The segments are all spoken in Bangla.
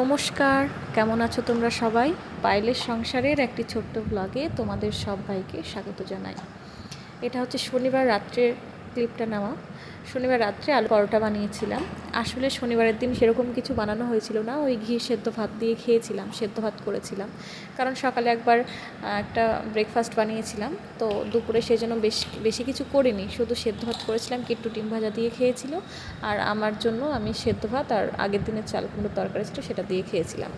নমস্কার, কেমন আছো তোমরা সবাই? পাইলের সংসারের একটি ছোট্ট ব্লগে তোমাদের সবাইকে স্বাগত জানাই। এটা হচ্ছে শনিবার রাত্রের ক্লিপটা নেওয়া। শনিবার রাত্রে আলু পরোটা বানিয়েছিলাম। আসলে শনিবারের দিন সেরকম কিছু বানানো হয়েছিল না। ওই ঘি সেদ্ধ ভাত দিয়ে খেয়েছিলাম, সেদ্ধ ভাত করেছিলাম। কারণ সকালে একবার একটা ব্রেকফাস্ট বানিয়েছিলাম। তো দুপুরে সেজন্য বেশ, বেশি কিছু করিনি। শুধু সেদ্ধ ভাত করেছিলাম কি একটু ডিম ভাজা দিয়ে খেয়েছিল। আর আমার জন্য আমি সেদ্ধ ভাত আর আগের দিনের চাল কুমড়োর তরকারি ছিল সেটা দিয়ে খেয়েছিলাম।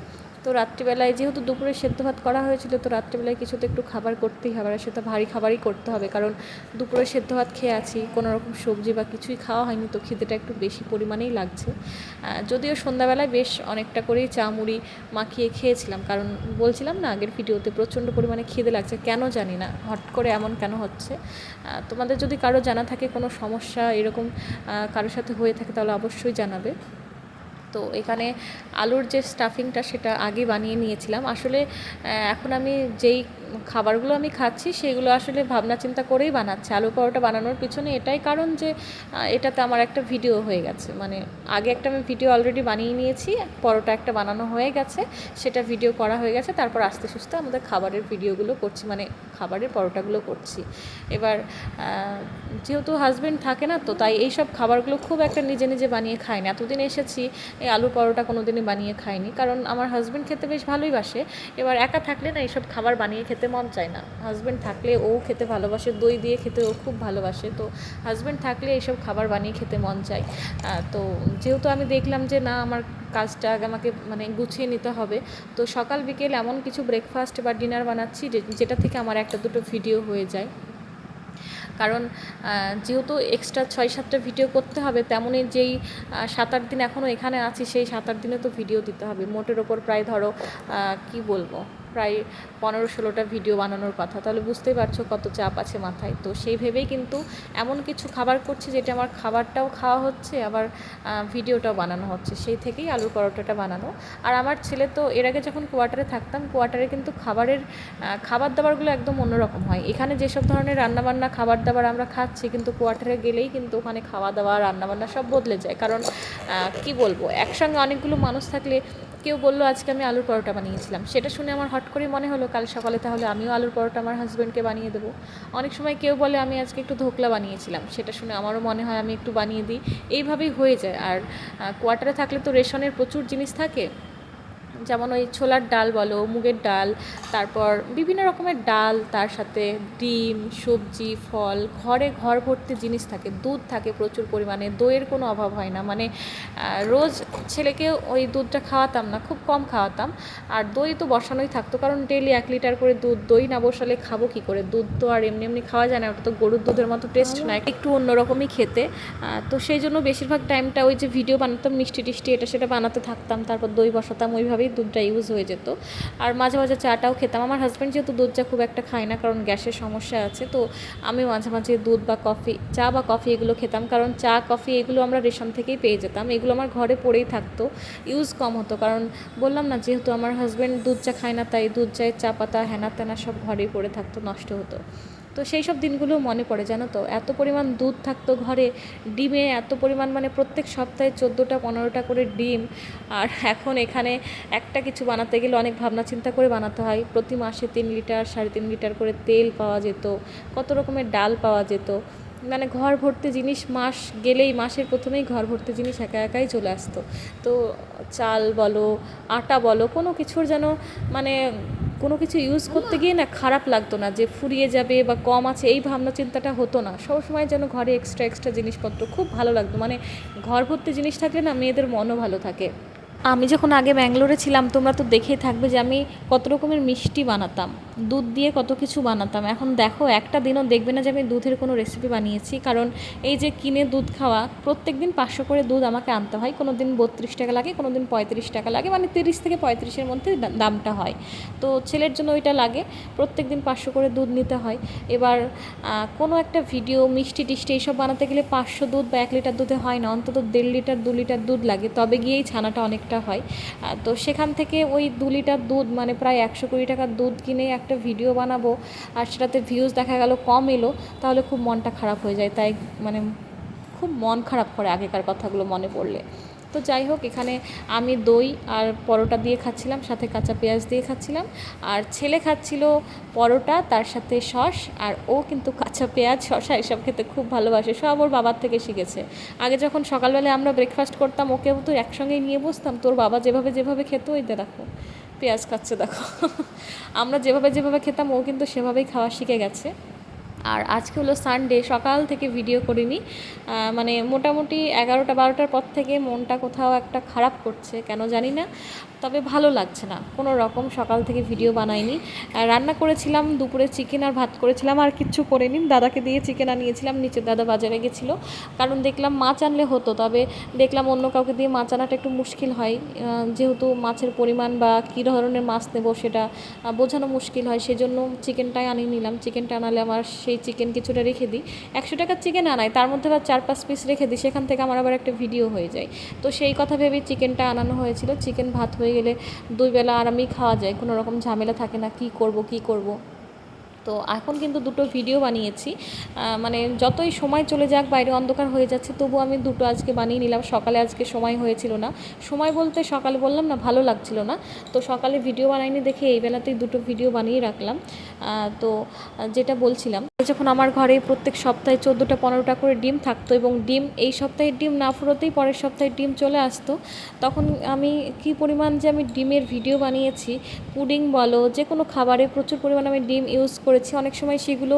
তো রাত্রিবেলায় যেহেতু দুপুরে সেদ্ধ ভাত করা হয়েছিল, তো রাত্রিবেলায় কিছু তো একটু খাবার করতেই হবে। আর সেটা ভারী খাবারই করতে হবে, কারণ দুপুরে সেদ্ধ ভাত খেয়ে আছি, কোনো রকম সবজি বা কিছুই খাওয়া হয়নি, তো খিদেটা একটু বেশি পরিমাণেই লাগছে। যদিও সন্ধ্যাবেলায় বেশ অনেকটা করেই চা মুড়ি মাখিয়ে খেয়েছিলাম, কারণ বলছিলাম না আগের ভিডিওতে প্রচণ্ড পরিমাণে খিদে লাগছে, কেন জানি না, হট করে এমন কেন হচ্ছে? তোমাদের যদি কারও জানা থাকে কোনো সমস্যা এরকম কারোর সাথে হয়ে থাকে তাহলে অবশ্যই জানাবে। তো এখানে আলুর যে স্টাফিংটা সেটা আগে বানিয়ে নিয়েছিলাম। আসলে এখন আমি যেই খাবারগুলো আমি খাচ্ছি, সেগুলো আসলে ভাবনা চিন্তা করেই বানাচ্ছি। আলু পরোটা বানানোর পিছনে এটাই কারণ যে এটাতে আমার একটা ভিডিও হয়ে গেছে। মানে আগে একটা আমি ভিডিও অলরেডি বানিয়ে নিয়েছি, পরোটা একটা বানানো হয়ে গেছে, সেটা ভিডিও করা হয়ে গেছে, তারপর আস্তে সুস্তে আমাদের খাবারের ভিডিওগুলো করছি মানে খাবারের পরোটাগুলো করছি। এবার যেহেতু হাজব্যান্ড থাকে না, তো তাই এইসব খাবারগুলো খুব একটা নিজে নিজে বানিয়ে খাই না এতদিন এসেছি, এই আলু পরোটা কোনো দিনই বানিয়ে খাইনি, কারণ আমার হাজব্যান্ড খেতে বেশ ভালোই বাসে। এবার একা থাকলে না এইসব খাবার বানিয়ে খেতে মন চায় না। হাজব্যান্ড থাকলে ও খেতে ভালোবাসে, দই দিয়ে খেতে ও খুব ভালোবাসে। তো হাজব্যান্ড থাকলে এইসব খাবার বানিয়ে খেতে মন চায়। তো যেহেতু আমি দেখলাম যে না, আমার কাজটা আমাকে মানে গুছিয়ে নিতে হবে, তো সকাল বিকেল এমন কিছু ব্রেকফাস্ট বা ডিনার বানাচ্ছি যেটা থেকে আমার একটা দুটো ভিডিও হয়ে যায়। কারণ যেহেতু এক্সট্রা ছয় সাতটা ভিডিও করতে হবে তেমনই যেই সাত আট দিন এখনও এখানে আছি, সেই সাত আট দিনে তো ভিডিও দিতে হবে। মোটের ওপর প্রায় ধরো কি বলব? প্রায় পনেরো ষোলোটা ভিডিও বানানোর কথা। তাহলে বুঝতেই পারছ কত চাপ আছে মাথায়। তো সেই ভেবেই কিন্তু এমন কিছু খাবার করছি যেটা আমার খাবারটাও খাওয়া হচ্ছে, আবার ভিডিওটাও বানানো হচ্ছে। সেই থেকেই আলুর পরোটাটা বানানো। আর আমার ছেলে তো এর আগে যখন কোয়ার্টারে থাকতাম, কোয়ার্টারে কিন্তু খাবারের খাবার দাবারগুলো একদম অন্যরকম হয়। এখানে যেসব ধরনের রান্নাবান্না খাবার দাবার আমরা খাচ্ছি, কিন্তু কোয়ার্টারে গেলেই কিন্তু ওখানে খাওয়া দাওয়া রান্নাবান্না সব বদলে যায়। কারণ কি বলব? একসঙ্গে অনেকগুলো মানুষ থাকলে কেউ বলল, আজকে আমি আলুর পরোটা বানিয়েছিলাম। সেটা শুনে আমার হট করে মনে হলো, কাল সকালে তাহলে আমিও আলুর পরোটা আমার হাজব্যান্ডকে বানিয়ে দেবো। অনেক সময় কেউ বলে, আমি আজকে একটু ধোকলা বানিয়েছিলাম। সেটা শুনে আমারও মনে হয়, আমি একটু বানিয়ে দিই। এইভাবেই হয়ে যায়। আর কোয়ার্টারে থাকলে তো রেশনের প্রচুর জিনিস থাকে। যেমন ওই ছোলার ডাল বলো মুগের ডাল তারপর বিভিন্ন রকমের ডাল তার সাথে ডিম সবজি ফল ঘরে ঘর ভর্তি জিনিস থাকে দুধ থাকে প্রচুর পরিমাণে দইয়ের কোনো অভাব হয় না। মানে রোজ ছেলেকে ওই দুধটা খাওয়াতাম না খুব কম খাওয়াতাম। আর দই তো বসানোই থাকতো কারণ ডেলি এক লিটার করে দুধ দই না বসালে খাব কি করে? দুধ তো আর এমনি এমনি খাওয়া যায় না ওটা তো গরুর দুধের মতো টেস্ট না একটু অন্যরকমই খেতে। তো সেই জন্য বেশিরভাগ টাইমটা ওই যে ভিডিও বানাতাম মিষ্টি টিষ্টি এটা সেটা বানাতে থাকতাম তারপর দই বসাতাম ওইভাবেই দুধটা ইউজ হয়ে যেত। আর মাঝে মাঝে চাটাও খেতাম। আমার হাজব্যান্ড যেহেতু দুধ চা খুব একটা খায় না, কারণ গ্যাসের সমস্যা আছে, তো আমি মাঝে মাঝে দুধ বা কফি চা বা কফি এগুলো খেতাম। কারণ চা কফি এগুলো আমরা রেশন থেকেই পেয়ে যেতাম। এগুলো আমার ঘরে পড়েই থাকতো ইউজ কম হতো। কারণ বললাম না, যেহেতু আমার হাজব্যান্ড দুধ চা খায় না, তাই দুধ, চায়ের চা পাতা হ্যানা তেনা সব ঘরেই পড়ে থাকতো, নষ্ট হতো। তো সেই সব দিনগুলো মনে পড়ে, জানো তো? এত পরিমাণ দুধ থাকতো ঘরে, ডিমে এত পরিমাণ মানে প্রত্যেক সপ্তাহে চোদ্দোটা, পনেরোটা করে ডিম। আর এখন এখানে একটা কিছু বানাতে গেলে অনেক ভাবনা চিন্তা করে বানাতে হয়। প্রতি মাসে তিন লিটার, সাড়ে তিন লিটার করে তেল পাওয়া যেত, কত রকমের ডাল পাওয়া যেত। মানে ঘর ভর্তি জিনিস মাস গেলেই, মাসের প্রথমেই ঘর ভর্তি জিনিস একা একাই চলে আসতো। তো চাল বলো, আটা বলো, কোনো কিছুর যেন মানে কোনো কিছু ইউজ করতে গিয়ে না খারাপ লাগতো না, যে ফুরিয়ে যাবে বা কম আছে, এই ভাবনা চিন্তাটা হতো না। সবসময় যেন ঘরে এক্সট্রা এক্সট্রা জিনিসপত্র খুব ভালো লাগতো। মানে ঘর ভর্তি জিনিস থাকলে না মেয়েদের মনও ভালো থাকে। আমি যখন আগে ব্যাঙ্গালোরে ছিলাম, তোমরা তো দেখেই থাকবে যে আমি কত রকমের মিষ্টি বানাতাম। দুধ দিয়ে কত কিছু বানাতাম। এখন দেখো, একটা দিনও দেখবে না যে আমি দুধের কোনো রেসিপি বানিয়েছি। কারণ এই যে কিনে দুধ খাওয়া প্রত্যেক দিন পাঁচশো করে দুধ আমাকে আনতে হয়। কোনো দিন বত্রিশ টাকা লাগে কোনো দিন পঁয়ত্রিশ টাকা লাগে। মানে তিরিশ থেকে পঁয়ত্রিশের মধ্যে দামটা হয়। তো ছেলের জন্য ওইটা লাগে। প্রত্যেক দিন পাঁচশো করে দুধ নিতে হয়। এবার কোনো একটা ভিডিও মিষ্টি টিষ্টি এইসব বানাতে গেলে পাঁচশো দুধ বা এক লিটার দুধে হয় না। অন্তত দেড় লিটার, দু লিটার দুধ লাগে। তবে গিয়েই ছানাটা অনেকটা হয়। তো সেখান থেকে ওই দু লিটার দুধ মানে প্রায় একশো কুড়ি টাকার দুধ কিনে একটা ভিডিও বানাবো, আর সেটাতে ভিউজ দেখা গেল, কম এলো, তাহলে খুব মনটা খারাপ হয়ে যায়। তাই মানে খুব মন খারাপ করে আগেকার কথাগুলো মনে পড়লে। তো যাই হোক, এখানে আমি দই আর পরোটা দিয়ে খাচ্ছিলাম, সাথে কাঁচা পেঁয়াজ দিয়ে খাচ্ছিলাম। আর ছেলে খাচ্ছিল পরোটা, তার সাথে সস, আর ও কিন্তু কাঁচা পেঁয়াজ, শসা এসব খেতে খুব ভালোবাসে। সব ওর বাবার থেকে শিখেছে। আগে যখন সকালবেলায় আমরা ব্রেকফাস্ট করতাম, ওকেও তো একসঙ্গেই নিয়ে বসতাম, তোর বাবা যেভাবে যেভাবে খেত, ওই দেখো পেঁয়াজ খাচ্ছে দেখো। আমরা যেভাবে যেভাবে খেতাম ও কিন্তু সেভাবেই খাওয়া শিখে গেছে। আর আজকে হলো সানডে সকাল থেকে ভিডিও করিনি। মানে মোটামুটি এগারোটা, বারোটার পর থেকে মনটা কোথাও একটা খারাপ করছে, কেন জানি না। তবে ভালো লাগছে না, কোনো রকম সকাল থেকে ভিডিও বানাইনি। রান্না করেছিলাম, দুপুরে চিকেন আর ভাত করেছিলাম, আর কিচ্ছু করিনি। দাদাকে দিয়ে চিকেন আনিয়েছিলাম, নিচে দাদা বাজারে গেছিল। কারণ দেখলাম মাছ আনলে হতো, তবে দেখলাম অন্য কাউকে দিয়ে মাছ আনাটা একটু মুশকিল হয়। যেহেতু মাছের পরিমাণ বা কী ধরনের মাছ নেব সেটা বোঝানো মুশকিল হয়, সেজন্য চিকেনটাই আনিয়ে নিলাম। চিকেনটা আনালে আমার সেই চিকেন কিছুটা রেখে দিই। একশো টাকার চিকেন আনাই, তার মধ্যে আবার চার পাঁচ পিস রেখে দিই, সেখান থেকে আমার আবার একটা ভিডিও হয়ে যায়। তো সেই কথা ভেবেই চিকেনটা আনানো হয়েছিল। চিকেন ভাত হয়ে গেলে দুই বেলা আরামেই খাওয়া যায়, কোনো রকম ঝামেলা থাকে না, কি করব কি করব। তো এখন কিন্তু দুটো ভিডিও বানিয়েছি। মানে যতই সময় চলে যাক, বাইরে অন্ধকার হয়ে যাচ্ছে, তবু আমি দুটো আজকে বানিয়ে নিলাম। সকালে আজকে সময় হয়েছিল না। সময় বলতে সকালে বললাম না, ভালো লাগছিল না। তো সকালে ভিডিও বানাইনি দেখে এই বেলাতেই দুটো ভিডিও বানিয়ে রাখলাম। তো যেটা বলছিলাম যখন আমার ঘরে প্রত্যেক সপ্তাহে চোদ্দোটা, পনেরোটা করে ডিম থাকতো এবং ডিম এই সপ্তাহে ডিম না ফুরোতেই পরের সপ্তাহে ডিম চলে আসতো, তখন আমি কি পরিমাণ যে আমি ডিমের ভিডিও বানিয়েছি, পুডিং বলো যে কোনো খাবারে প্রচুর পরিমাণে আমি ডিম ইউজ করেছি, অনেক সময় সেগুলো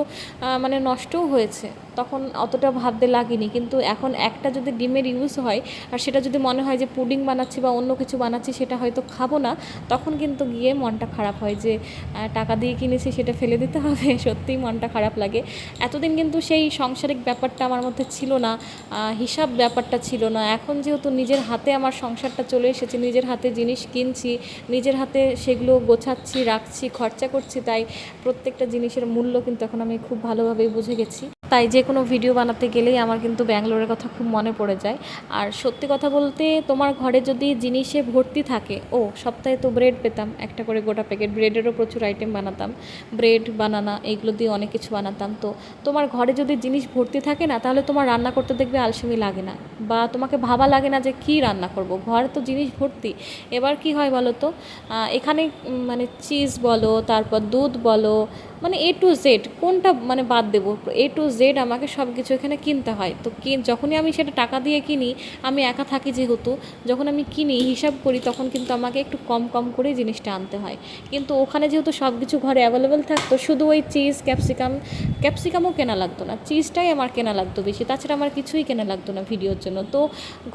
মানে নষ্টও হয়েছে। তখন অতটা ভাবতে লাগেনি। কিন্তু এখন একটা যদি ডিমের ইউজ হয়, আর সেটা যদি মনে হয় যে পুডিং বানাচ্ছি বা অন্য কিছু বানাচ্ছি, সেটা হয়তো খাব না, তখন কিন্তু গিয়ে মনটা খারাপ হয় যে টাকা দিয়ে কিনেছি, সেটা ফেলে দিতে হবে। সত্যিই মনটা খারাপ লাগে। এতদিন কিন্তু সেই সাংসারিক ব্যাপারটা আমার মধ্যে ছিল না হিসাব ব্যাপারটা ছিল না। এখন যেহেতু নিজের হাতে আমার সংসারটা চলে এসেছে, নিজের হাতে জিনিস কিনছি, নিজের হাতে সেগুলো গোছাচ্ছি, রাখছি, খরচা করছি, তাই প্রত্যেকটা জিনিসের মূল্য কিন্তু এখন আমি খুব ভালোভাবেই বুঝে গেছি। তাই যে কোনো ভিডিও বানাতে গেলেই আমার কিন্তু ব্যাঙ্গালোরের কথা খুব মনে পড়ে যায়। আর সত্যি কথা বলতে তোমার ঘরে যদি জিনিসে ভর্তি থাকে, ও, সপ্তাহে তো ব্রেড পেতাম, একটা করে গোটা প্যাকেট ব্রেডেরও প্রচুর আইটেম বানাতাম। ব্রেড বানানা এইগুলো দিয়ে অনেক কিছু বানাতাম। তো তোমার ঘরে যদি জিনিস ভর্তি থাকে না, তাহলে তোমার রান্না করতে দেখবে আলসেমি লাগে না। বা তোমাকে ভাবা লাগে না যে কী রান্না করব। ঘরে তো জিনিস ভর্তি। এবার কি হয় বলো তো? এখানে মানে চিজ বলো, তারপর দুধ বলো মানে এ টু জেড কোনটা মানে বাদ দেবো? এ টু জেড আমাকে সব কিছু এখানে কিনতে হয়। তো কি যখনই আমি সেটা টাকা দিয়ে কিনি, আমি একা থাকি যেহেতু, যখন আমি কিনি, হিসাব করি, তখন কিন্তু আমাকে একটু কম কম করে জিনিসটা আনতে হয়। কিন্তু ওখানে যেহেতু সব কিছু ঘরে অ্যাভেলেবেল থাকতো, শুধু ওই চিজ ক্যাপসিকাম ক্যাপসিকামও কেনা লাগতো না। চিজটাই আমার কেনা লাগতো বেশি, তাছাড়া আমার কিছুই কেনা লাগতো না ভিডিওর জন্য। তো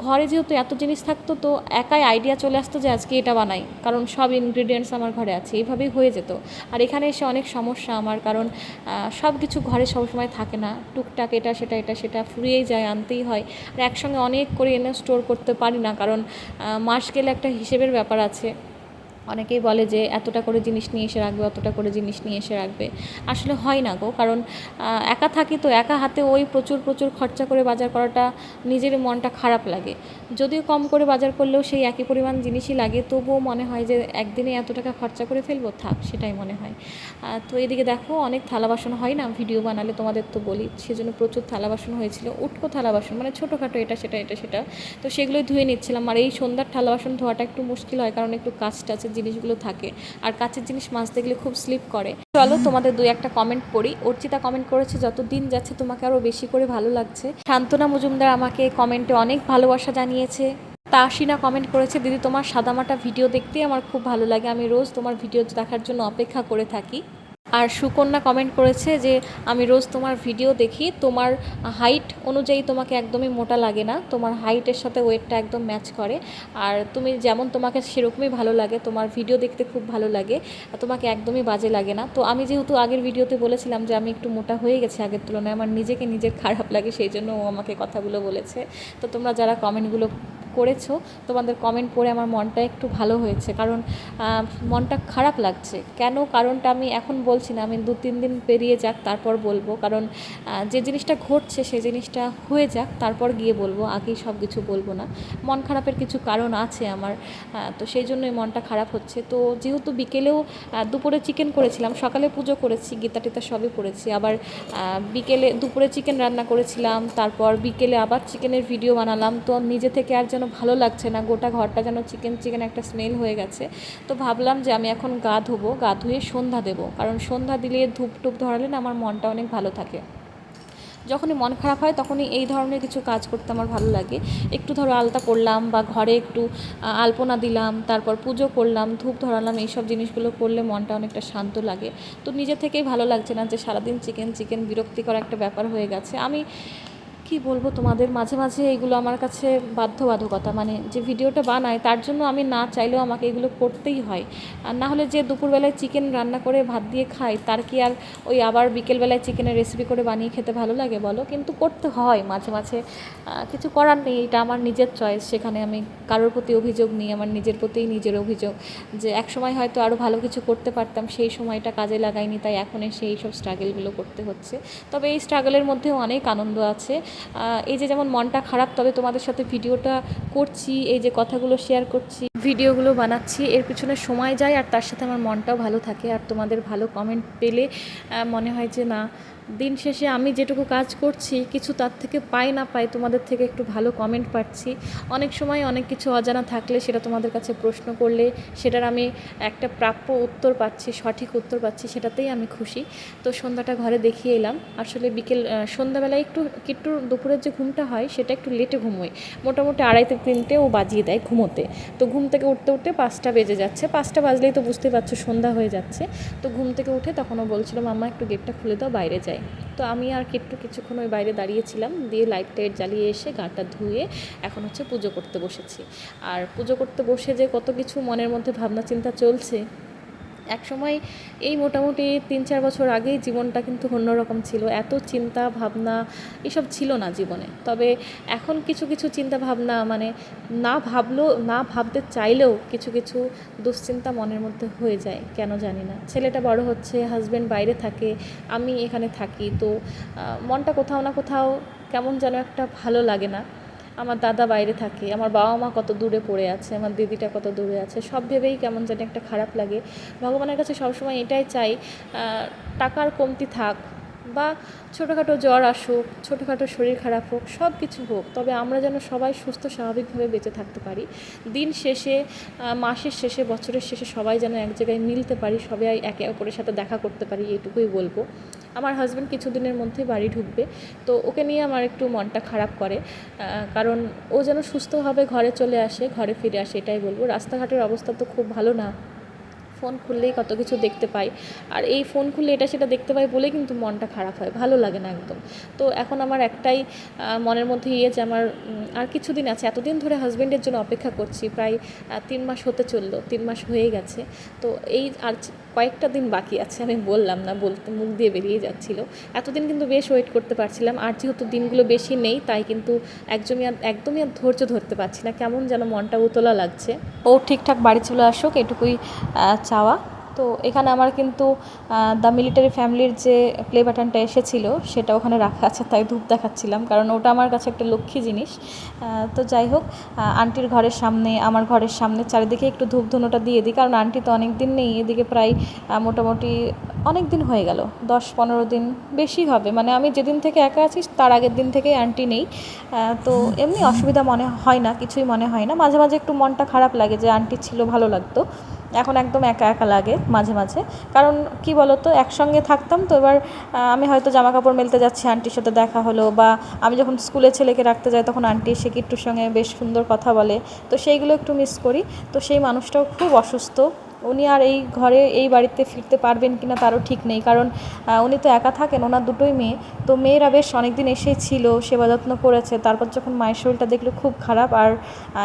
ঘরে যেহেতু এত জিনিস থাকতো, তো একাই আইডিয়া চলে আসতো যে আজকে এটা বানাই, কারণ সব ইনগ্রিডিয়েন্টস আমার ঘরে আছে এইভাবেই হয়ে যেত। আর এখানে এসে অনেক সমস্যা আমার, কারণ সব কিছু ঘরে সবসময় থাকে না। টুকটাক এটা, সেটা এটা, সেটা ফুরিয়েই যায়, আনতেই হয়। আর একসঙ্গে অনেক করে এনে স্টোর করতে পারি না, কারণ মাস গেলে একটা হিসেবের ব্যাপার আছে। অনেকেই বলে যে এতটা করে জিনিস নিয়ে এসে রাখবে, অতটা করে জিনিস নিয়ে এসে রাখবে। আসলে হয় না গো, কারণ একা থাকি তো একা হাতে ওই প্রচুর প্রচুর খরচা করে বাজার করাটা নিজের মনটা খারাপ লাগে। যদিও কম করে বাজার করলেও সেই একই পরিমাণ জিনিসই লাগে, তবুও মনে হয় যে একদিনে এত টাকা খরচা করে ফেলব, থাক, সেটাই মনে হয়। তো এদিকে দেখো, অনেক থালা বাসন হয় না? ভিডিও বানালে তোমাদের তো বলি, সেজন্য প্রচুর থালা বাসন হয়েছিল, উটকো থালা বাসন মানে ছোটোখাটো এটা, সেটা এটা, সেটা, তো সেগুলোই ধুয়ে নিচ্ছিলাম। আর এই সন্ধ্যার থালা বাসন ধোয়াটা একটু মুশকিল হয়, কারণ একটু কাছ টাচের জিনিসগুলো থাকে। আর কাছের জিনিস মাজতে গেলে খুব স্লিপ করে। চলো তোমাদের দুই একটা কমেন্ট পড়ি। অর্চিতা কমেন্ট করেছে, যত দিন যাচ্ছে তোমাকে আরও বেশি করে ভালো লাগছে। শান্তনা মজুমদার আমাকে কমেন্টে অনেক ভালোবাসা জানিয়েছে। তাসিনা কমেন্ট করেছে, দিদি, তোমার সাদামাটা ভিডিও দেখতে আমার খুব ভালো লাগে। আমি রোজ তোমার ভিডিও দেখার জন্য অপেক্ষা করে থাকি। আর সুকন্যা কমেন্ট করেছে যে, আমি রোজ তোমার ভিডিও দেখি, তোমার হাইট অনুযায়ী তোমাকে একদমই মোটা লাগে না, তোমার হাইটের সাথে ওয়েটটা একদম ম্যাচ করে। আর তুমি যেমন তোমাকে সেরকমই ভালো লাগে, তোমার ভিডিও দেখতে খুব ভালো লাগে তোমাকে একদমই বাজে লাগে না। তো আমি যেহেতু আগের ভিডিওতে বলেছিলাম যে, আমি একটু মোটা হয়ে গেছি আগের তুলনায়, আমার নিজেকে নিজের খারাপ লাগে, সেই জন্য ও আমাকে কথাগুলো বলেছে। তো তোমরা যারা কমেন্টগুলো করেছ, তোমাদের কমেন্ট পড়ে আমার মনটা একটু ভালো হয়েছে। কারণ মনটা খারাপ লাগছে। কেন? কারণটা আমি এখন বলছি না, আমি দু তিন দিন পেরিয়ে যাক, তারপর বলব। কারণ যে জিনিসটা ঘটছে সেই জিনিসটা হয়ে যাক, তারপর গিয়ে বলব, আগেই সব কিছু বলব না। মন খারাপের কিছু কারণ আছে আমার তো সেই জন্যই মনটা খারাপ হচ্ছে। তো যেহেতু বিকেলেও দুপুরে চিকেন করেছিলাম, সকালে পুজো করেছি, গীতা টিতা সবই করেছি। আবার বিকেলে দুপুরে চিকেন রান্না করেছিলাম, তারপর বিকেলে আবার চিকেনের ভিডিও বানালাম। তো নিজে থেকে আর যেন ভালো লাগছে না। গোটা ঘরটা যেন চিকেন চিকেন একটা স্মেল হয়ে গেছে। তো ভাবলাম যে আমি এখন গা ধোবো, গা ধুয়ে সন্ধ্যা দেবো। কারণ সন্ধ্যা দিলে ধূপ টুপ ধরালে না আমার মনটা অনেক ভালো থাকে। যখনই মন খারাপ হয় তখনই এই ধরনের কিছু কাজ করতে আমার ভালো লাগে। একটু ধরো আলতা করলাম বা ঘরে একটু আলপনা দিলাম, তারপর পুজো করলাম, ধূপ ধরালাম, এইসব জিনিসগুলো করলে মনটা অনেকটা শান্ত লাগে। তো নিজে থেকেই ভালো লাগছে না যে সারাদিন চিকেন চিকেন বিরক্তিকর একটা ব্যাপার হয়ে গেছে। আমি কি বলব, তোমাদের মাঝে মাঝে এগুলো আমার কাছে বাধ্যবাধকতা। মানে যে ভিডিওটা বানায়, তার জন্য আমি না চাইলেও আমাকে এগুলো করতেই হয়। আর না হলে যে দুপুরবেলায় চিকেন রান্না করে ভাত দিয়ে খাই তার কি আর ওই আবার বিকেলবেলায় চিকেনের রেসিপি করে বানিয়ে খেতে ভালো লাগে বলো? কিন্তু করতে হয় মাঝে মাঝে। কিছু করার নেই, এটা আমার নিজের চয়েস সেখানে আমি কারোর প্রতি অভিযোগ নেই, আমার নিজের প্রতিই নিজের অভিযোগ। যে এক সময় হয়তো আরও ভালো কিছু করতে পারতাম, সেই সময়টা কাজে লাগাইনি, তাই এখন এসে এইসব স্ট্রাগেলগুলো করতে হচ্ছে। তবে এই স্ট্রাগলের মধ্যেও অনেক আনন্দ আছে। এই যে যেমন মনটা খারাপ, তবে তোমাদের সাথে ভিডিওটা করছি, এই যে কথাগুলো শেয়ার করছি। ভিডিওগুলো বানাচ্ছি, এর পিছনে সময় যায় আর তার সাথে আমার মনটাও ভালো থাকে আর তোমাদের ভালো কমেন্ট পেলে মনে হয় যে না, দিন শেষে আমি যেটুকু কাজ করছি, কিছু তার থেকে পাই না পাই তোমাদের থেকে একটু ভালো কমেন্ট পাচ্ছি। অনেক সময় অনেক কিছু অজানা থাকলে সেটা তোমাদের কাছে প্রশ্ন করলে সেটার আমি একটা প্রাপ্য উত্তর পাচ্ছি, সঠিক উত্তর পাচ্ছি, সেটাতেই আমি খুশি। তো সন্ধ্যাটা ঘরে দেখিয়ে এলাম। আসলে বিকেল সন্ধ্যাবেলায় একটু একটু দুপুরের যে ঘুমটা হয়, সেটা একটু লেটে ঘুমোয়। মোটামুটি আড়াইতে, তিনটেও বাজিয়ে দেয় ঘুমোতে। তো ঘুম থেকে উঠতে উঠতে পাঁচটা বেজে যাচ্ছে। পাঁচটা বাজলেই তো বুঝতে পারছ সন্ধ্যা হয়ে যাচ্ছে। তো ঘুম থেকে উঠে তখনও বলছিলাম মাম্মা, একটু গেটটা খুলে দাও, বাইরে যাই। তো আমি আর একটু কিছুক্ষণ ওই বাইরে দাঁড়িয়েছিলাম। দিয়ে লাইট টাইট জ্বালিয়ে এসে গাটা ধুয়ে এখন হচ্ছে পুজো করতে বসেছি। আর পুজো করতে বসে যে কত কিছু মনের মধ্যে ভাবনা চিন্তা চলছে এক সময় এই মোটামুটি তিন চার বছর আগেই জীবনটা কিন্তু অন্যরকম ছিল। এত চিন্তা, ভাবনা এসব ছিল না জীবনে। তবে এখন কিছু কিছু চিন্তা ভাবনা মানে না ভাবলেও না ভাবতে চাইলেও কিছু কিছু দুশ্চিন্তা মনের মধ্যে হয়ে যায়, কেন জানি না। ছেলেটা বড় হচ্ছে হাজব্যান্ড বাইরে থাকে, আমি এখানে থাকি, তো মনটা কোথাও না কোথাও কেমন যেন একটা ভালো লাগে না। আমার দাদা বাইরে থাকে, আমার বাবা মা কত দূরে পড়ে আছে, আমার দিদিটা কত দূরে আছে, সব ভেবেই কেমন যেন একটা খারাপ লাগে। ভগবানের কাছে সবসময় এটাই চাই টাকার কমতি থাক বা ছোটোখাটো জ্বর আসুক, ছোটোখাটো শরীর খারাপ হোক, সব কিছু হোক, তবে আমরা যেন সবাই সুস্থ স্বাভাবিকভাবে বেঁচে থাকতে পারি। দিন শেষে মাসের শেষে, বছরের শেষে সবাই যেন এক জায়গায় মিলতে পারি, সবাই একে অপরের সাথে দেখা করতে পারি এটুকুই বলব। আমার হাজব্যান্ড কিছুদিনের মধ্যেই বাড়ি ঢুকবে। তো ওকে নিয়ে আমার একটু মনটা খারাপ করে। কারণ ও যেন সুস্থভাবে ঘরে চলে আসে, ঘরে ফিরে আসে, এটাই বলব। রাস্তাঘাটের অবস্থা তো খুব ভালো না। ফোন খুললেই কত কিছু দেখতে পাই। আর এই ফোন খুললে এটা সেটা দেখতে পাই বলে কিন্তু মনটা খারাপ হয়, ভালো লাগে না একদম। তো এখন আমার একটাই মনের মধ্যে ইয়ে যে আমার আর কিছুদিন আছে। এতদিন ধরে হাজব্যান্ডের জন্য অপেক্ষা করছি, প্রায় তিন মাস হতে চলল, তিন মাস হয়ে গেছে। তো এই আর কয়েকটা দিন বাকি আছে, আমি বললাম না, বলতে মুখ দিয়ে বেরিয়ে যাচ্ছিল। এতদিন কিন্তু বেশ ওয়েট করতে পারছিলাম, আর যেহেতু দিনগুলো বেশি নেই, তাই কিন্তু একদমই আর একদমই আর ধৈর্য ধরতে পারছি না। কেমন যেন মনটা উতলা লাগছে। ও ঠিকঠাক বাড়ি চলে আসুক, এটুকুই চাওয়া। তো এখানে আমার কিন্তু দ্য মিলিটারি ফ্যামিলির যে প্লে বাটনটা এসেছিল, সেটা ওখানে রাখা আছে, তাই ধূপ দেখাচ্ছিলাম। কারণ ওটা আমার কাছে একটা লক্ষ্মী জিনিস। তো যাই হোক আন্টির ঘরের সামনে, আমার ঘরের সামনে চারিদিকে একটু ধূপ ধুনোটা দিয়ে দিই, কারণ আন্টি তো অনেক দিন নেই, এদিকে প্রায় মোটামুটি অনেক দিন হয়ে গেল, দশ পনেরো দিন বেশি হবে। মানে আমি যেদিন থেকে একা আছি, তার আগের দিন থেকেই আন্টি নেই। তো এমনি অসুবিধা মনে হয় না, কিছুই মনে হয় না। মাঝে মাঝে একটু মনটা খারাপ লাগে যে আন্টি ছিল, ভালো লাগতো। এখন একদম একা একা লাগে মাঝে মাঝে। কারণ কি বলতো, একসঙ্গে থাকতাম তো, এবার আমি হয়তো জামা কাপড় মেলতে যাচ্ছি, আন্টির সাথে দেখা হলো বা আমি যখন স্কুলে ছেলেকে রাখতে যাই তখন আন্টি এসে কিট্টুর সঙ্গে বেশ সুন্দর কথা বলে। তো সেইগুলো একটু মিস করি। তো সেই মানুষটাও খুব অসুস্থ। উনি আর এই ঘরে, এই বাড়িতে ফিরতে পারবেন কিনা তারও ঠিক নেই। কারণ উনি তো একা থাকেন, ওনার দুটোই মেয়ে। তো মেয়েরা বেশ অনেকদিন এসেই ছিল, সেবা যত্ন করেছে। তারপর যখন মায়ের শরীরটা দেখল খুব খারাপ আর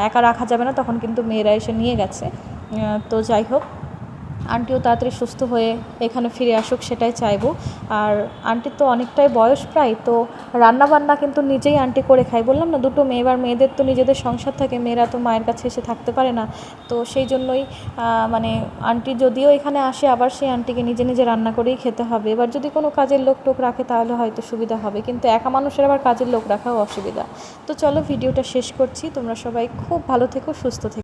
একা রাখা যাবে না, তখন কিন্তু মেয়েরা এসে নিয়ে গেছে। তো যাই হোক, আন্টিও তাড়াতাড়ি সুস্থ হয়ে এখানে ফিরে আসুক, সেটাই চাইব। আর আন্টির তো অনেকটাই বয়স প্রায়, তো রান্না বান্না কিন্তু নিজেই আন্টি করে খায় বললাম না, দুটো মেয়ে, এবার মেয়েদের তো নিজেদের সংসার থাকে, মেয়েরা তো মায়ের কাছে এসে থাকতে পারে না। তো সেই জন্যই মানে আন্টি যদিও এখানে আসে, আবার সেই আন্টিকে নিজে নিজে রান্না করেই খেতে হবে। এবার যদি কোনো কাজের লোক টোক রাখে, তাহলে হয়তো সুবিধা হবে। কিন্তু একা মানুষের আবার কাজের লোক রাখাও অসুবিধা। তো চলো, ভিডিওটা শেষ করছি। তোমরা সবাই খুব ভালো থেকো, সুস্থ থেকো।